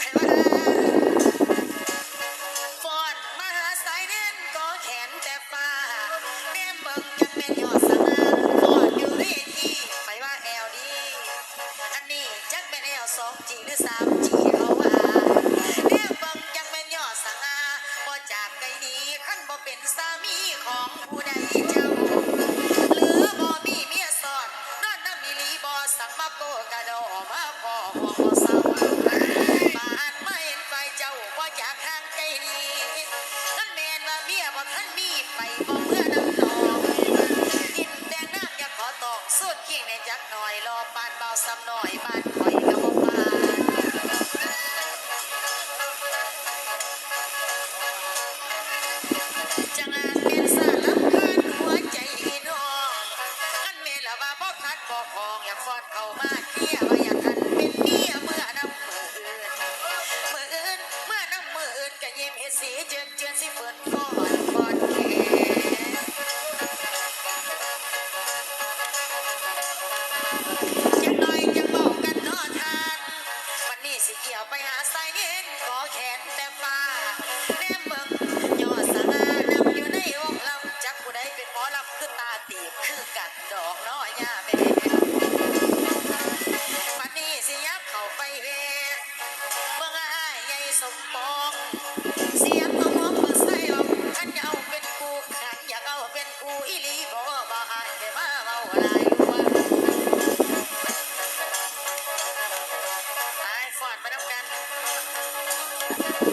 เห็นว่าฟอนมหาสายเน้นก็แขนแต่ฟ้าเน้มเบิ่งกันเป็นยอดสมาฟอนอยู่เรียกีไปว่าแอลดี อันนี้จักเป็นแอลสองจีหรือสามจีเอาว่าเน้มเบิ่งยังเป็นยอดสง่าพอจากไกลนี้ขั้นบ่เป็นสามีของผู้ใดเจ้าหรือบ่มีเมียสอนน้ำมีลีบ่สัมาโปกระดอมาพอองบ่เศาักหน่อยรอบบ้านเบาซ้ำหน่อยบ้าน you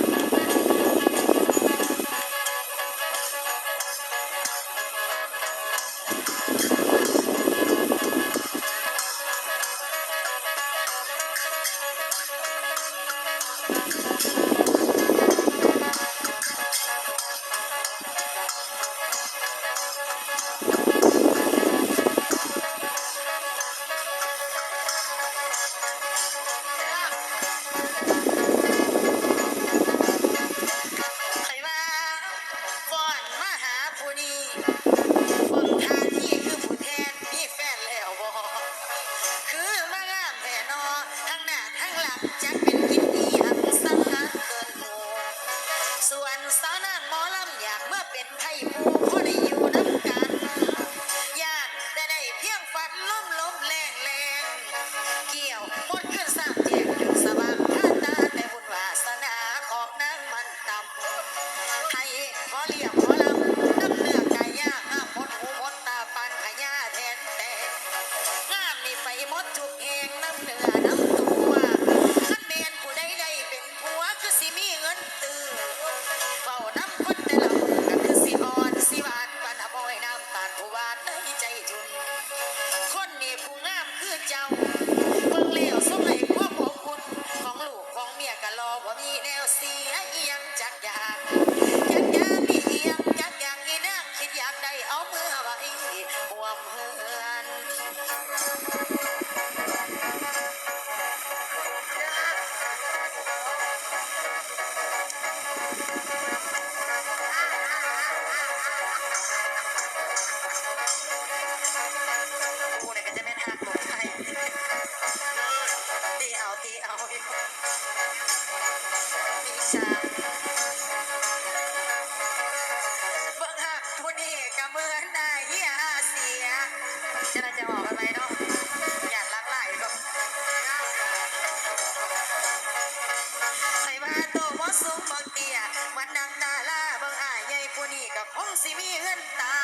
สิมีเงินตา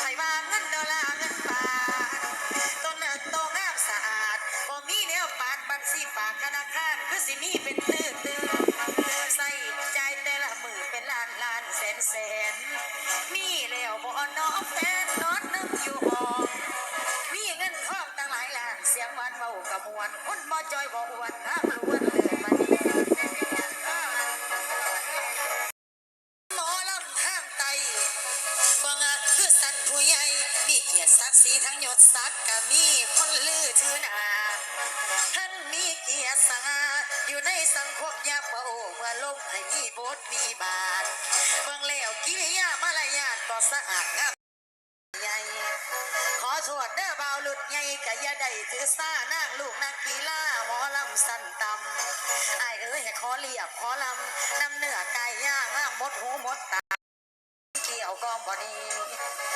ใครว่าเงินดอลลาร์เงินบาทต้นเนื้อโตงามสะอาดบ่มีแนวปากบัญสีปากธนาคารคือสิมีเป็นตื้อตื้อใส่ใจแต่ละมือเป็นล้านล้านแสนแสน มีแล้วบ่อนอแฟนนอนนึกอยู่ห้องมีเงินทองตั้งหลายล้านเสียงหวานเบากระมวลคนบ่จอยบ่อวนน้าำล้วน ศักดิ์ศรีทั้งยศศักดิ์ก็มีคนลือชื่อหนาท่านมีเกียรติสง่าอยู่ในสังคมยับว่าเมื่อลงให้มีบทมีบาทเบิ่งแล้วกิริยามารยาทก็สะอาดงามใหญ่ขอโทษเด้อบ่าวหลุดใหญ่กะอย่าได้ถือซ่านางลูกนักกีฬาหมอลำสั้นตำไอ้ายเอ้ยขอเรียบขอลำนำเนื้อไก่ย่างน้ำหมดหูหมดตาเกี่ยวกองบ่นี้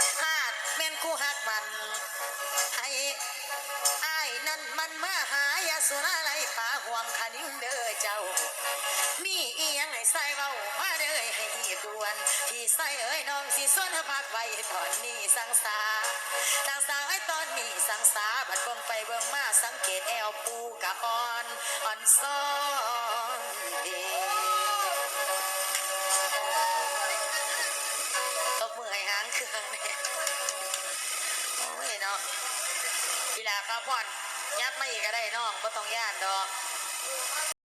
แม่นคู่ฮักมัน ให้ไอ้ายนั่นมันมาหายาสุราไรป่าห่วงคันิงเด้อเจ้า มีอียังให้ใส่เว้ามาเด้อให้หีดวนที่ใส่เอ้ยน้องสิส่วนพักไว้ตอนนี้สังสาสังสาไอ้ตอนนี้สังสาบัดเบิ่งไปเบิ่งมาสังเกตแอวปูกะอ่อนอ่อนซ้อนเดาพักผ่อนยับมาอีกก็ได้น้องบ่ต้องย่านดอก